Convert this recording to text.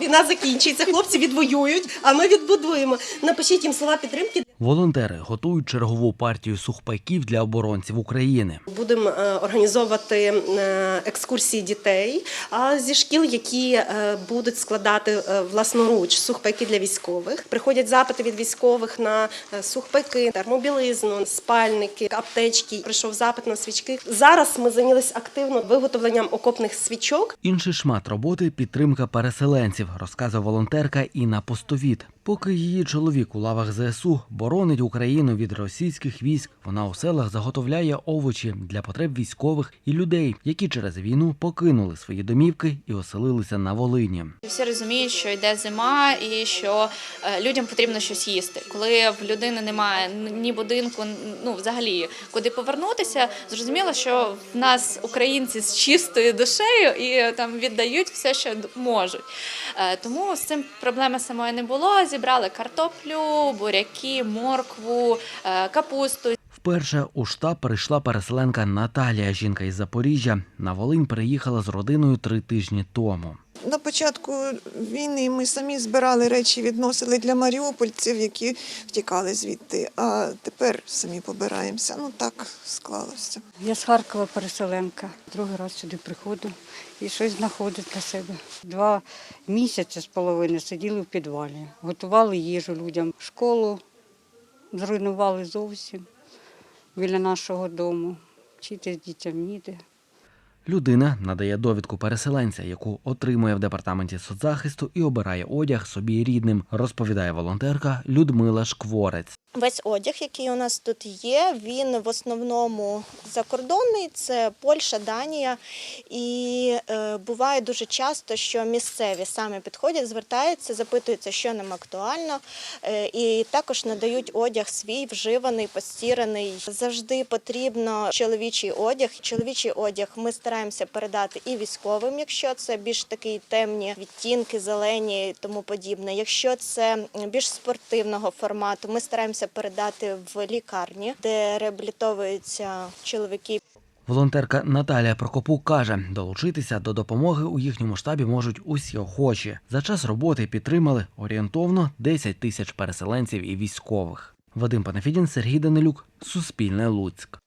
Війна закінчується, хлопці відвоюють, а ми відбудуємо. Напишіть їм слова підтримки. Волонтери готують чергову партію сухпайків для оборонців України. Будемо е, організовувати е, екскурсії дітей зі шкіл, які е, будуть складати власноруч сухпайки для військових. Приходять запити від військових на сухпайки, термобілизну, спальники, аптечки. Прийшов запит на свічки. Зараз ми зайнялися активно виготовленням окопних свічок. Інший шмат роботи підтримка переселенців, розказує волонтерка Інна Постовіт. Поки її чоловік у лавах ЗСУ боронить Україну від російських військ, вона у селах заготовляє овочі для потреб військових і людей, які через війну покинули свої домівки і оселилися на Волині. Всі розуміють, що йде зима і що е, людям потрібно щось їсти. Коли в людини немає ні будинку, ну взагалі куди повернутися, зрозуміло, що в нас українці з чистою душею і там віддають все, що можуть. Е, Тому з цим проблеми самої не було. Зібрали картоплю, буряки, моркву, е, капусту. Вперше у штаб прийшла переселенка Наталія, жінка із Запоріжжя. На Волинь приїхала з родиною три тижні тому. На початку війни ми самі збирали речі, відносили для маріупольців, які втікали звідти. А тепер самі побираємося. Ну так склалося. Я з Харкова переселенка. Другий раз сюди приходжу і щось знаходжу для себе. Два місяці з половиною сиділи в підвалі, готували їжу людям. Школу зруйнували зовсім біля нашого дому. Вчитись дітям ніде. Людина надає довідку переселенця, яку отримує в департаменті соцзахисту і обирає одяг собі рідним, розповідає волонтерка Людмила Шкворець. Весь одяг, який у нас тут є, він в основному закордонний, це Польща, Данія. І е, буває дуже часто, що місцеві самі підходять, звертаються, запитуються, що нам актуально, е, і також надають одяг свій, вживаний, постіраний. Завжди потрібно чоловічий одяг. Чоловічий одяг ми стараємося передати і військовим, якщо це більш такі темні відтінки, зелені і тому подібне. Якщо це більш спортивного формату, ми стараємося передати в лікарні, де реабілітовуються чоловіки. Волонтерка Наталія Прокопук каже, долучитися до допомоги у їхньому штабі можуть усі охочі. За час роботи підтримали орієнтовно 10 тисяч переселенців і військових. Вадим Панафідін, Сергій Данилюк, Суспільне Луцьк.